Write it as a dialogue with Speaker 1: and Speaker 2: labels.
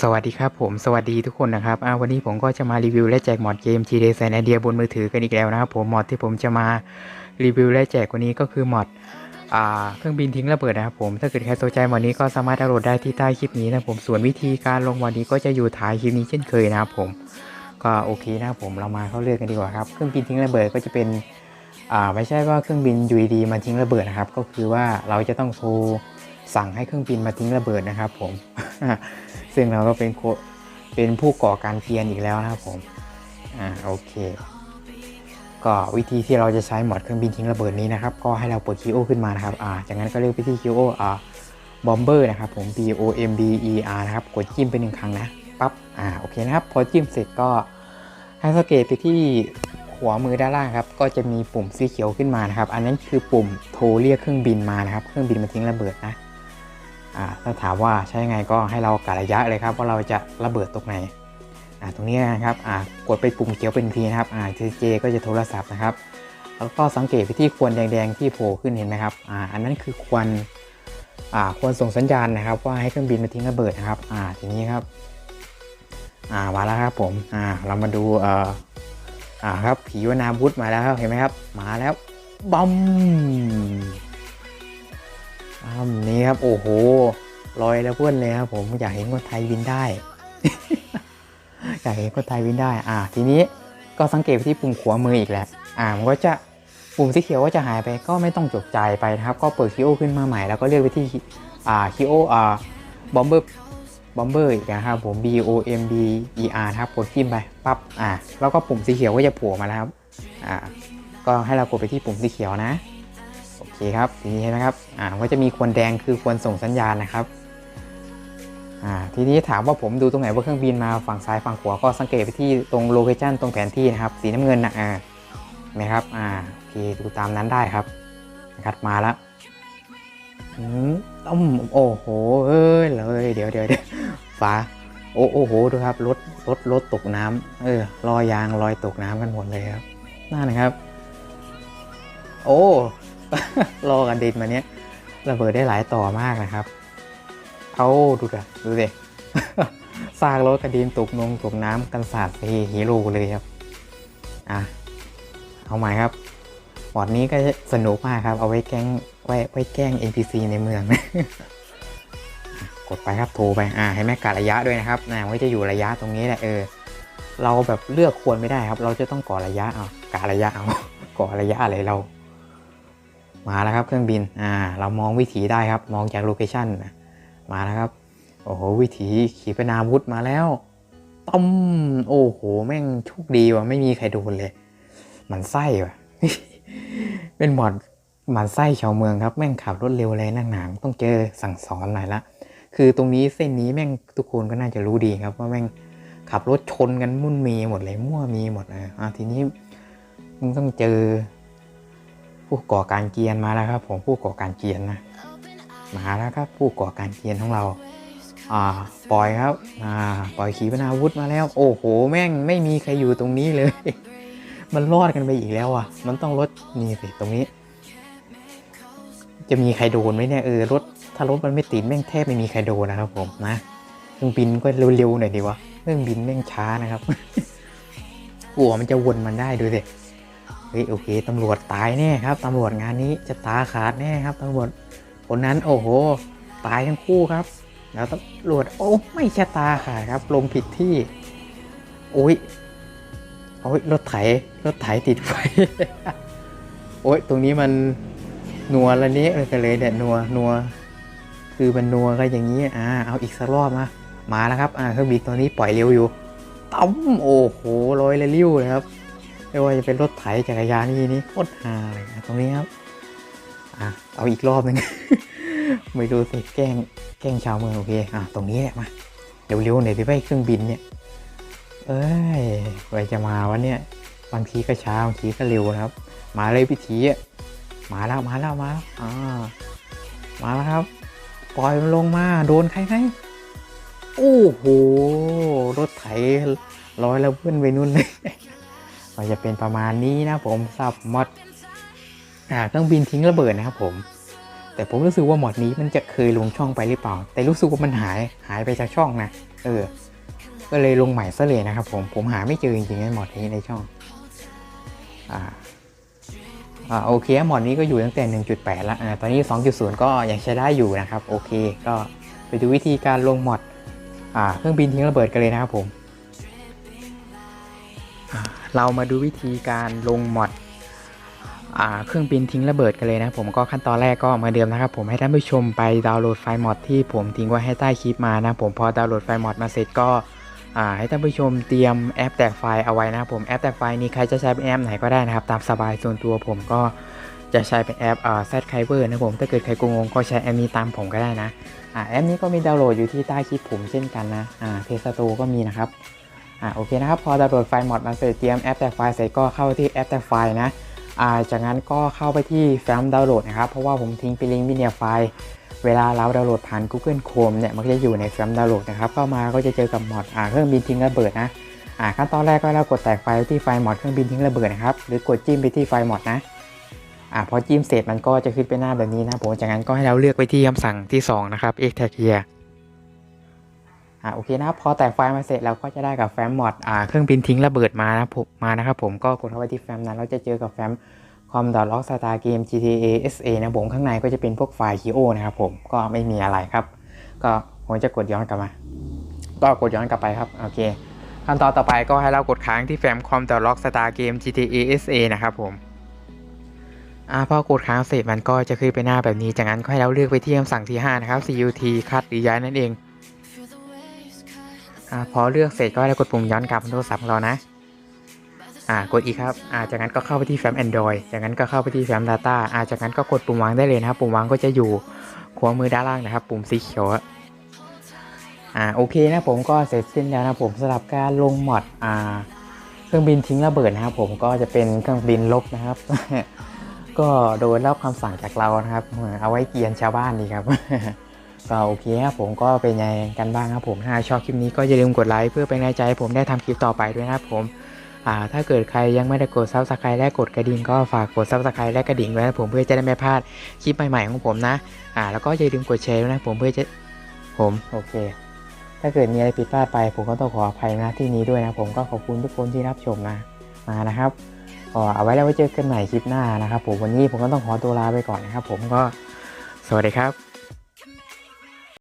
Speaker 1: สวัสดีครับผมสวัสดีทุกคนนะครับวันนี้ผมก็จะมารีวิวและแจกมอดเกม g d แ n Idea บนมือถือกันอีกแล้วนะครับผมมอดที่ผมจะมารีวิวและแจกวันนี้ก็คือมอดเครื่องบินทิ้งระเบิดนะครับผมถ้าเกิดใครสนใจมอดนี้ก็สามารถดาวน์โหลดได้ที่ใต้คลิปนี้นะผมส่วนวิธีการลงมอดนี้ก็จะอยู่ท้ายคลิปนี้เช่นเคยนะครับผมก็โอเคนะครับผมเรามาเข้าเรื่องกันดีกว่าครับเครื่องบินทิ้งระเบิดก็จะเป็นไม่ใช่ว่าเครื่องบินอยูดีมาทิ้งระเบิดนะครับก็คือว่าเราจะต้องโทรสั่งให้เครื่องบินมาทิ้งระเบิดนะครับผม ซึ่งเราก็เป็นโคเป็นผู้ก่อการเกียนอีกแล้วนะครับผมอ่าโอเค ก็วิธีที่เราจะใช้หมอดเครื่องบินทิ้งระเบิดนี้นะครับ ก็ให้เราเปิดคีโอขึ้นมานะครับอ่าจากนั้นก็เลือกไปที่คีโออ่าบอมเบอร์นะครับผม B O M B E R นะครับกดจิ้มไปหนึ่งครั้งนะปั๊บอ่าโอเคนะครับ พอจิ้มเสร็จก็ให้สังเกตไปที่หัวมือด้านล่างครับ ก็จะมีปุ่มสีเขียวขึ้นมานะครับ อันนั้นคือปุ่มโทรเรียกเครื่องบินมานะครับ เครื่องบินมาทิ้งระเบิดนะ ถ้าถามว่าใช้ยังไงก็ให้เรากะระยะเลยครับว่าเราจะระเบิดตรงไหนตรงนี้นะครับกดไปปุ่มเขียวเป็นทีนะครับอ่าทีเจก็จะโทรศัพท์นะครับแล้วก็สังเกตไปที่ควนแดงๆที่โผล่ขึ้นเห็นไหมครับออันนั้นคือควนควรส่งสัญญาณนะครับ ว่าให้เครื่องบินมาทิ้งระเบิดนะครับทีนี้ครับมาแล้วครับผมเรามาดูอ่าครับผีวนาบุตมาแล้วครับเห็นไหมครับ มาแล้วบอม อ้าวนี่ครับโอ้โหลอยแล้วเพื่อนเลยครับผมอยากเห็นคนไทยบินได้ อยากเห็นคนไทยบินได้ อ่า ทีนี้ก็สังเกตไปที่ปุ่มขวามืออีกแหล้วอ่ามันก็จะปุ่มสีเขียวก็จะหายไปก็ไม่ต้องจดใจไปนะครับ ก็เปิดคิโอขึ้นมาใหม่แล้วก็เลือกไปที่อ่าคิโออ่าบอมเบอร์บอมเบอร์อีกนะครับผม B O M B E R ครับกดจิ้มไปปั๊บอ่าแล้วก็ปุ่มสีเขียวก็จะโผล่มาแล้วครับอ่าก็ให้เรากดไปที่ปุ่มสีเขียวนะ คครับทีนี้นะครับอ่าก็จะมีควนแดงคือควรส่งสัญญาณนะครับอ่าทีนี้ถามว่าผมดูตรงไหนว่าเครื่องบินมาฝั่งซ้ายฝั่งขวาก็สังเกตไปที่ตรงโลเคชันตรงแผนที่นะครับสีน้ำเงินนะอ่าเห็นะครับอ่าโอเคดูตามนั้นได้ครับนะครับมาแล้วอืมต้มโอ้โหเอ้ยเลยเดี๋ยวเดี๋ยวเดี๋ยวฟ้าโอ้โอ้โหดูครับรถรถรถตกน้ำเออลอยยางลอยตกน้ำกันหมดเลยครับนั่นนะครับ โอ้ รอกันดินมาเนี้ยระเบิดได้หลายต่อมากนะครับ เอาดูดิดูดิซากรถกระดินตกนงตกน้ำกันสาดไปฮีโร่เลยครับ อะ เอาใหม่ครับบอดนี้ก็สนุกมากครับ เอาไว้แกล้งไว้ไว้แกล้ง NPC ในเมืองกดไปครับโทรไป อ่า ให้แม่กะระยะด้วยนะครับนะว่าจะอยู่ระยะตรงนี้แหละเออ เราแบบเลือกควรไม่ได้ครับ เราจะต้องก่อระยะเอากะระยะเอาก่อระยะอะไรเรา มาแล้วครับเครื่องบินอ่าเรามองวิถีได้ครับมองจากโลเคชันนะมาแล้วครับโอ้โหวิถีขีปนาวุธมาแล้วต้มโอ้โหแม่งโชคดีว่ะไม่มีใครโดนเลยมันไส้ว่ะ เป็นหมอดมันไส้ชาวเมืองครับแม่งขับรถเร็วเลยนั่งหนังต้องเจอสั่งสอนหน่อยละคือตรงนี้เส้นนี้แม่งทุกคนก็น่าจะรู้ดีครับว่าแม่งขับรถชนกันมุ่นมีหมดเลยมั่วมีหมดเลยอะทีนี้มึงต้องเจอ ผู้ก่อการเกียนมาแล้วครับ ผมผู้ก่อการเกียนนะมาแล้วครับ ผู้ก่อการเกียนของเราอ่าปล่อยครับอ่าปล่อยขีปนาวุธมาแล้ว โอ้โหแม่งไม่มีใครอยู่ตรงนี้เลย มันรอดกันไปอีกแล้วอะ มันต้องรถนี่สิตรงนี้ จะมีใครโดนไหมเนี่ยเออรถถ้ารถมันไม่ติดแม่งแทบไม่มีใครโดนนะครับ ผมนะเครื่องบินก็เร็วๆหน่อยดีวะเครื่องบินแม่งช้านะครับกลัวมันจะวนมันได้ดูสิ เฮ้ยโอเคตำรวจตายแน่ครับตำรวจงานนี้จะตาขาดแน่ครับตำรวจคนนั้นโอ้โห ตายทั้งคู่ครับ แล้วตำรวจโอ้ไม่ชะตาขาดครับลงผิดที่โอ้ยโอ้ยรถไถรถไถติดไฟโอ้ยตรงนี้มันนัวละเนี้เลยกันเลยเนี่ยนัวนัวคือมันนัวก็อย่างนี้อ่าเอาอีกสักรอบมามาแล้วครับอ่าเครื่องบินตัวนี้ปล่อยเร็วอยู่ตั้มโอ้โหลอยลยริ้วเลยครับ ไม่ว่าจะเป็นรถไถจักรยานนี่นี่โคตรฮาเลยนะตรงนี้ครับอะเอาอีกรอบหนึ่งไม่รู้สิแกล้งแกล้งชาวเมืองโอเคอะตรงนี้แหละมาเร็วๆหน่อยพี่ไปเครื่องบินเนี่ยเอ้ยไว้จะมาวันเนี้ยบางทีก็ช้าบางทีก็เร็วนะครับ มาเลยพิธีอะมาแล้วมาแล้วมาแล้วอ่ามาแล้วครับ ปล่อยมันลงมาโดนใครไหมโอ้โหรถไถลอยแล้วเพื่อนไปนู่นเลย ก็จะเป็นประมาณนี้นะผมสับมอดอ่าเครื่องบินทิ้งระเบิดนะครับผม แต่ผมรู้สึกว่าหมอดนี้มันจะเคยลงช่องไปหรือเปล่า แต่รู้สึกว่ามันหายหายไปจากช่องนะ เออ ก็เลยลงใหม่ซะเลยนะครับผมผมหาไม่เจอจริงๆในหมอดนี้ในช่อง อ่าอ่าโอเคหมอดนี้ก็อยู่ตั้งแต่ 1.8 แล้วอ่าตอนนี้ 2.0 ก็ยังใช้ได้อยู่นะครับ โอเค ก็ไปดูวิธีการลงหมอดอ่าเครื่องบินทิ้งระเบิดกันเลยนะครับผม เรามาดูวิธีการลงหมอดเครื่องบินทิ้งระเบิดกันเลยนะผมก็ขั้นตอนแรกก็เหมาเดิมนะครับผมให้ท่านผู้ชมไปดาวน์โหลดไฟล์มอดที่ผมทิ้งไว้ให้ใต้คลิปมานะผมพอดาวน์โหลดไฟล์มอดมาเสร็จก็ให้ท่านผู้ชมเตรียมแอปแตกไฟล์เอาไว้นะผมแอปแตกไฟล์นี้ใครจะใช้เป็นแอปไหนก็ได้นะครับตามสบายส่วนตัวผมก็จะใช้เป็นแอปอ่า Z c i v e r นะผมถ้าเกิดใครงงก็ใช้แอปนี้ตามผมก็ได้นะอ่าแอปนี้ก็มีดาวน์โหลดอยู่ที่ใต้คลิปผมเช่นกันนะเพจสตูก็มีนะครับ อ่าโอเคนะครับ พอดาวน์โหลดไฟล์มอดมาเสร็จเตรียมแอปแตกไฟล์เสร็จก็เข้าที่แอปแตกไฟล์นะอ่าจากนั้นก็เข้าไปที่แฟ้มดาวน์โหลดนะครับ เพราะว่าผมทิ้งไปลิงก์วิดีโอไฟล์ เวลาเราดาวน์โหลดผ่าน Google Chrome เนี่ยมันก็จะอยู่ในแฟ้มดาวน์โหลดนะครับเข้ามาก็จะเจอกับมอดอ่าเครื่องบินทิ้งระเบิดนะอ่าขั้นตอนแรกก็ให้เรากดแตกไฟล์ที่ไฟล์มอดเครื่องบินทิ้งระเบิดนะครับหรือกดจิ้มไปที่ไฟล์มอดนะอ่าพอจิ้มเสร็จมันก็จะขึ้นเป็นหน้าแบบนี้นะผมจากนั้นก็ให้เราเลือกไปที่คำสั่งที่ 2 นะครับ e x t r a c t here อ่าโอเคนะครับพอแตกไฟล์มาเสร็จเราก็จะได้กับแฟ้มมอดอ่าเครื่องบินทิ้งระเบิดมานะผมมานะครับผมก็กดเข้าไปที่แฟ้มนั้นเราจะเจอกับแฟ้ม com d o t log star game gta sa นะผมข้างในก็จะเป็นพวกไฟล์ kio นะครับผมก็ไม่มีอะไรครับ ก็ผมจะกดย้อนกลับมาก็กดย้อนกลับไปครับโอเคขั้นตอนต่อไปก็ให้เรากดค้างที่แฟ้ม com d o t log star game gta sa นะครับผมอ่าพอกดค้างเสร็จมันก็จะขึ้นไปหน้าแบบนี้จากนั้นก็ให้เราเลือกไปที่คำสั่งที่ 5 นะครับ cut คัดหรือย้ายนั่นเอง อ่าพอเลือกเสร็จก็ให้กดปุ่มย้อนกลับโทรศัพท์ของเรานะอ่ากดอีกครับอ่าจากนั้นก็เข้าไปที่แฟ้ม Android จากนั้นก็เข้าไปที่แฟ้ม Data อ่าจากนั้นก็กดปุ่มวางได้เลยนะครับ ปุ่มวางก็จะอยู่ขวามือด้านล่างนะครับ ปุ่มสีเขียวอะอ่าโอเคนะผมก็เสร็จสิ้นแล้วนะผมสำหรับการลงมอดอ่าเครื่องบินทิ้งระเบิดนะครับผมก็จะเป็นเครื่องบินลบนะครับ ก็โดนรับคำสั่งจากเรานะครับเอาไว้เกียนชาวบ้านดีครับ ก็โอเคครับผมก็เป็นไงกันบ้างครับผมถ้าชอบคลิปนี้ก็อย่าลืมกดไลค์เพื่อเป็นกำลังใจให้ผมได้ทำคลิปต่อไปด้วยนะครับผมอ่าถ้าเกิดใครยังไม่ได้กดซับสไครต์และกดกระดิ่งก็ฝากกดซับสไครต์และกระดิ่งไว้นะผมเพื่อจะได้ไม่พลาดคลิปใหม่ๆของผมนะอ่าแล้วก็อย่าลืมกดแชร์ด้วยนะผมเพื่อจะผมโอเค ถ้าเกิดมีอะไรผิดพลาดไป ผมก็ต้องขออภัยนะที่นี้ด้วยนะผมก็ขอบคุณทุกคนที่รับชมนะมานะครับเอาไว้แล้วไว้เจอกันใหม่คลิปหน้านะครับผมวันนี้ผมก็ต้องขอตัวลาไปก่อนนะครับผมก็สวัสดีครับ